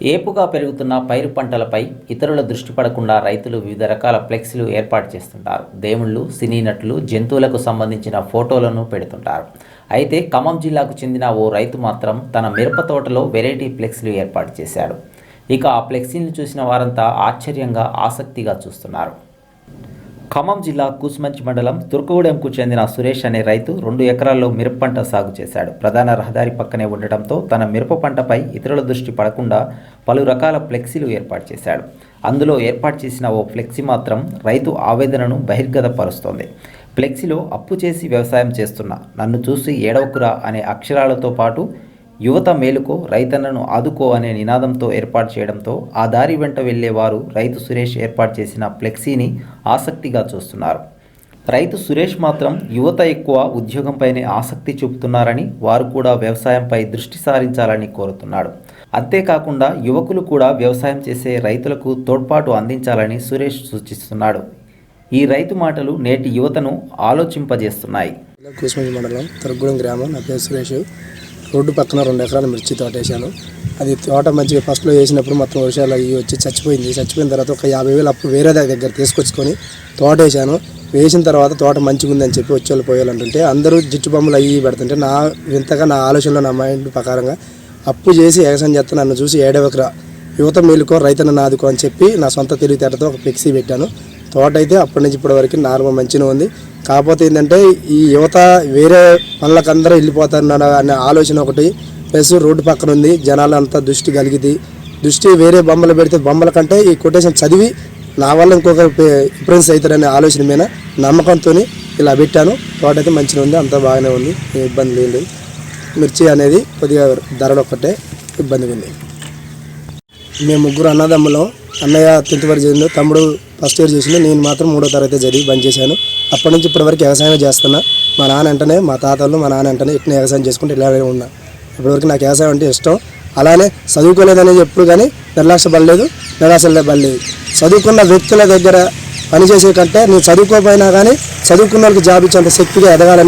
ఏపుగా పెరుగుతున్న పైరు పంటలపై ఇతరుల దృష్టి పడకుండా రైతులు వివిధ రకాల ఫ్లెక్సీలు ఏర్పాటు చేస్తుంటారు. దేవుళ్ళు సినీ నటులు జంతువులకు సంబంధించిన ఫోటోలను పెడుతుంటారు. అయితే ఖమ్మం జిల్లాకు చెందిన ఓ రైతు మాత్రం తన మిరప తోటలో వెరైటీ ఫ్లెక్సీలు ఏర్పాటు చేశాడు. ఇక ఆ ఫ్లెక్సీని చూసిన వారంతా ఆశ్చర్యంగా ఆసక్తిగా చూస్తున్నారు. ఖమ్మం జిల్లా కూసుమంచి మండలం తుర్కగూడెంకు చెందిన సురేష్ అనే రైతు రెండు ఎకరాల్లో మిరప పంట సాగు చేశాడు. ప్రధాన రహదారి పక్కనే ఉండటంతో తన మిరప పంటపై ఇతరుల దృష్టి పడకుండా పలు రకాల ఫ్లెక్సీలు ఏర్పాటు చేశాడు. అందులో ఏర్పాటు చేసిన ఓ ఫ్లెక్సీ మాత్రం రైతు ఆవేదనను బహిర్గతపరుస్తోంది. ఫ్లెక్సీలో అప్పు చేసి వ్యవసాయం చేస్తున్నా నన్ను చూసి ఏడవకురా అనే అక్షరాలతో పాటు యువత మేలుకో రైతన్నను ఆదుకో అనే నినాదంతో ఏర్పాటు చేయడంతో ఆ దారి వెంట వెళ్ళేవారు రైతు సురేష్ ఏర్పాటు చేసిన ఫ్లెక్సీని ఆసక్తిగా చూస్తున్నారు. రైతు సురేష్ మాత్రం యువత ఎక్కువ ఉద్యోగంపైనే ఆసక్తి చూపుతున్నారని వారు కూడా వ్యవసాయంపై దృష్టి సారించాలని కోరుతున్నాడు. అంతేకాకుండా యువకులు కూడా వ్యవసాయం చేసే రైతులకు తోడ్పాటు అందించాలని సురేష్ సూచిస్తున్నాడు. ఈ రైతు మాటలు నేటి యువతను ఆలోచింపజేస్తున్నాయి. మండలం గ్రామం. నా పేరు సురేష్. రోడ్డు పక్కన రెండు ఎకరాల మిర్చి తోట వేసాను అది తోట మంచిగా ఫస్ట్లో వేసినప్పుడు మొత్తం వర్షాలు అవి వచ్చి చచ్చిపోయింది. చచ్చిపోయిన తర్వాత ఒక యాభై వేలు అప్పుడు వేరే దగ్గర తీసుకొచ్చుకొని తోట వేసాను వేసిన తర్వాత తోట మంచిగా ఉందని చెప్పి వచ్చేవాళ్ళు పోయాలంటుంటే అందరూ జిట్టు బొమ్మలు అవి పెడుతుంటే నా వింతగా నా ఆలోచనలో నా మైండ్ ప్రకారంగా అప్పు చేసి ఎగసం చేస్తే నన్ను చూసి ఏడవకరా యువత మేలుకో రైతన్న నాదుకో అని చెప్పి నా సొంత తెలివితేటతో ఒక ఫ్లెక్సీ పెట్టాను. తోట అయితే అప్పటి నుంచి ఇప్పటి వరకు నార్మల్ మంచిగా ఉంది. కాకపోతే ఏంటంటే ఈ యువత వేరే పనులకు అందరూ వెళ్ళిపోతున్నారు అనే ఆలోచన ఒకటి. ప్లస్ రోడ్డు పక్కన ఉంది జనాలు అంతా దృష్టి కలిగింది. దృష్టి వేరే బొమ్మలు పెడితే బొమ్మల కంటే ఈ కొటేషన్ చదివి నా వల్ల ఇంకొక ఇంప్రెన్స్ అవుతారనే ఆలోచన మీద నమ్మకంతో ఇలా పెట్టాను. తోట అయితే మంచిగా ఉంది అంతా బాగానే ఉంది ఇబ్బంది లేదు. మిర్చి అనేది కొద్దిగా ధరలు ఒక్కటే ఇబ్బందిగా ఉంది. మేము ముగ్గురు అన్నదమ్ములం అన్నయ్య టెన్త్ వరకు చదివిండు తమ్ముడు ఫస్ట్ ఇయర్ చేసిండు నేను మాత్రం మూడో తరగతి చదివి బంద్ చేశాను. అప్పటి నుంచి ఇప్పటి వరకు వ్యవసాయం చేస్తున్నా. మా నాన్న వెంటనే మా తాతలు మా నాన్న వెంటనే ఇట్లా వ్యవసాయం చేసుకుంటే ఇలానే ఉన్నా. ఇప్పటివరకు నాకు వ్యవసాయం అంటే ఇష్టం. అలానే చదువుకోలేదనేది ఎప్పుడు కానీ నిర్లక్ష్య పడలేదు నిరాశలే పడలేదు చదువుకున్న వ్యక్తుల దగ్గర పనిచేసే కంటే నేను చదువుకోపోయినా కానీ చదువుకున్న వాళ్ళకి జాబ్ ఇచ్చేంత శక్తిగా ఎదగాలని